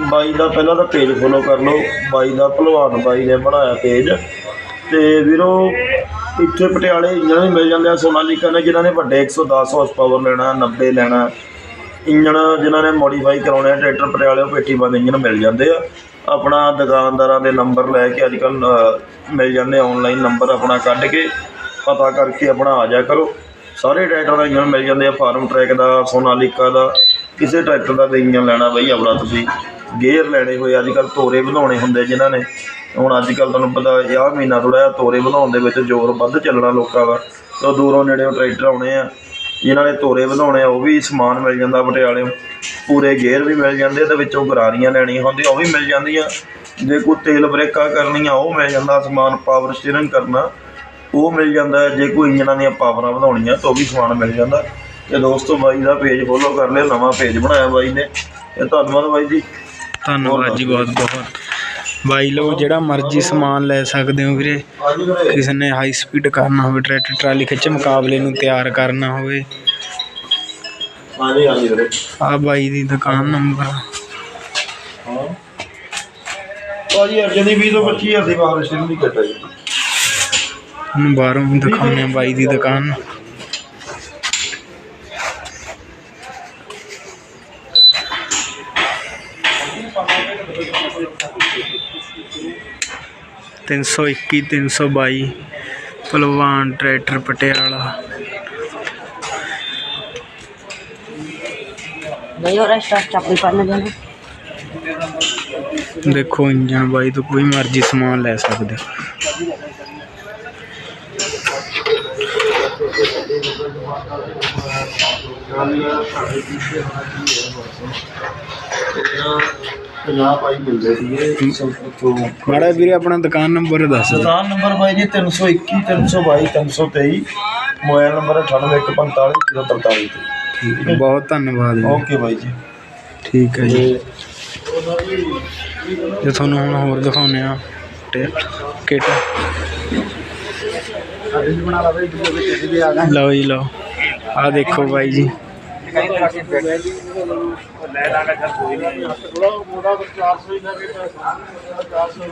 ਬਾਈ ਦਾ ਪਹਿਲਾਂ ਤਾਂ page follow ਕਰ ਲਓ। ਬਾਈ ਦਾ ਭਲਵਾਨ ਬਾਈ ਨੇ ਬਣਾਇਆ ਪੇਜ ਤੇ ਵੀਰੋ, ਇੱਥੇ ਪਟਿਆਲੇ ਇੰਜਣ ਵੀ ਮਿਲ ਜਾਂਦੇ ਆ। ਸੋਨਾਲੀਕਾ ਨੇ ਜਿਨ੍ਹਾਂ ਨੇ ਵੱਡੇ 110 ਹਾਰਸ ਪਾਵਰ ਲੈਣਾ 90 ਲੈਣਾ, ਇੰਜਣ ਜਿਨ੍ਹਾਂ ਨੇ ਮੋਡੀਫਾਈ ਕਰਾਉਣੇ ਆ, ਟਰੈਕਟਰ ਪਟਿਆਲੇ ਉਹ ਪੇਟੀ ਬੰਦ ਇੰਜਣ ਮਿਲ ਜਾਂਦੇ ਆ। ਆਪਣਾ ਦੁਕਾਨਦਾਰਾਂ ਦੇ ਨੰਬਰ ਲੈ ਕੇ ਅੱਜ ਕੱਲ੍ਹ ਮਿਲ ਜਾਂਦੇ ਆਨਲਾਈਨ ਨੰਬਰ ਆਪਣਾ ਕੱਢ ਕੇ ਪਤਾ ਕਰਕੇ ਆਪਣਾ ਆ ਜਾ ਕਰੋ। ਸਾਰੇ ਟਰੈਕਟਰ ਦਾ ਇੰਜਣ ਮਿਲ ਜਾਂਦੇ ਆ। ਫਾਰਮ ਟਰੈਕ ਦਾ, ਸੋਨਾਲੀਕਾ ਦਾ, ਕਿਸੇ ਟਰੈਕਟਰ ਦਾ ਵੀ ਇੰਜਣ ਲੈਣਾ ਬਈ ਆਪਣਾ ਤੁਸੀਂ। ਗੇਅਰ ਲੈਣੇ ਹੋਏ ਅੱਜ ਕੱਲ੍ਹ ਤੋਰੇ ਵਧਾਉਣੇ ਹੁੰਦੇ ਜਿਨ੍ਹਾਂ ਨੇ। ਹੁਣ ਅੱਜ ਕੱਲ੍ਹ ਤੁਹਾਨੂੰ ਪਤਾ, ਆਹ ਮਹੀਨਾ ਥੋੜ੍ਹਾ ਜਿਹਾ ਤੋਰੇ ਵਧਾਉਣ ਦੇ ਵਿੱਚ ਜ਼ੋਰ ਵੱਧ ਚੱਲਣਾ ਲੋਕਾਂ ਦਾ। ਤਾਂ ਦੂਰੋਂ ਨੇੜਿਓਂ ਟਰੈਕਟਰ ਆਉਣੇ ਆ, ਜਿਨ੍ਹਾਂ ਨੇ ਤੋਰੇ ਵਧਾਉਣੇ ਆ, ਉਹ ਵੀ ਸਮਾਨ ਮਿਲ ਜਾਂਦਾ ਪਟਿਆਲੇ ਪੂਰੇ ਗੇਅਰ ਵੀ ਮਿਲ ਜਾਂਦੇ ਤੇ ਵਿੱਚੋਂ ਗਰਾਰੀਆਂ ਲੈਣੀਆਂ ਹੁੰਦੀਆਂ, ਉਹ ਵੀ ਮਿਲ ਜਾਂਦੀਆਂ। ਜੇ ਕੋਈ ਤੇਲ ਬ੍ਰੇਕਾਂ ਕਰਨੀਆਂ, ਉਹ ਮਿਲ ਜਾਂਦਾ, ਸਮਾਨ ਪਾਵਰ ਸਟੀਅਰਿੰਗ ਕਰਨਾ, ਉਹ ਮਿਲ ਜਾਂਦਾ। ਜੇ ਕੋਈ ਇੰਜਨਾਂ ਦੀਆਂ ਪਾਵਰਾਂ ਵਧਾਉਣੀਆਂ, ਤਾਂ ਉਹ ਵੀ ਸਮਾਨ ਮਿਲ ਜਾਂਦਾ। ਤੇ ਦੋਸਤੋ, ਬਾਈ ਦਾ ਪੇਜ ਫੋਲੋ ਕਰ ਲਿਓ, ਨਵਾਂ ਪੇਜ ਬਣਾਇਆ ਬਾਈ ਨੇ। ਇਹ ਧੰਨਵਾਦ ਬਾਈ ਜੀ। ਧੰਨਵਾਦ ਜੀ ਬਹੁਤ ਬਹੁਤ। ਬਾਈ ਲਓ ਜਿਹੜਾ ਮਰਜ਼ੀ ਸਮਾਨ ਲੈ ਸਕਦੇ ਹੋ ਵੀਰੇ। ਕਿਸੇ ਨੇ ਹਾਈ ਸਪੀਡ ਕਰਨਾ ਹੋਵੇ ਟਰੈਕਟਰ ਟਰਾਲੀ ਖਿੱਚ ਮੁਕਾਬਲੇ ਨੂੰ ਤਿਆਰ ਕਰਨਾ ਹੋਵੇ। ਆ ਬਾਈ ਦੀ ਦੁਕਾਨ ਨੰਬਰ ਹਾਂ ਭਾਜੀ ਅਰਜਨ ਦੀ 20 ਤੋਂ 25 ਅਸੀਂ ਸਟੀਅਰਿੰਗ ਦੀ ਕੱਟਾ ਜੀ। ਹੁਣ ਬਾਹਰੋਂ ਦਿਖਾਉਂਦੇ ਆ ਬਾਈ ਦੀ ਦੁਕਾਨ। ਤਿੰਨ ਸੌ ਇੱਕੀ ਤਿੰਨ ਸੌ ਬਾਈ ਭਲਵਾਨ ਟਰੈਕਟਰ ਪਟਿਆਲਾ ਦੇਖੋ ਇੰਜਨ ਬਾਈ ਤੋਂ ਕੋਈ ਮਰਜ਼ੀ ਸਮਾਨ ਲੈ ਸਕਦੇ ਹੋ। ਮਿਲਦੇ ਸੀਗੇ ਤੋਂ ਮਾੜਾ ਵੀਰੇ ਆਪਣਾ ਦੁਕਾਨ ਨੰਬਰ ਦੱਸ ਦਿਓ। ਦੁਕਾਨ ਨੰਬਰ ਬਾਈ ਜੀ 321 322 323 ਮੋਬਾਈਲ ਨੰਬਰ 98154043 ਠੀਕ ਹੈ ਬਹੁਤ ਧੰਨਵਾਦ ਜੀ। ਓਕੇ ਬਾਈ ਜੀ। ਠੀਕ ਹੈ ਜੀ। ਜੇ ਤੁਹਾਨੂੰ ਹੁਣ ਹੋਰ ਦਿਖਾਉਂਦੇ ਆ ਕਿਟ ਲਓ ਜੀ ਲਓ। ਆ ਦੇਖੋ ਬਾਈ ਜੀ। कहीं तरह की लहरा का घर कोई नहीं थोड़ा मोटा चार सौ ही लगे चार सौ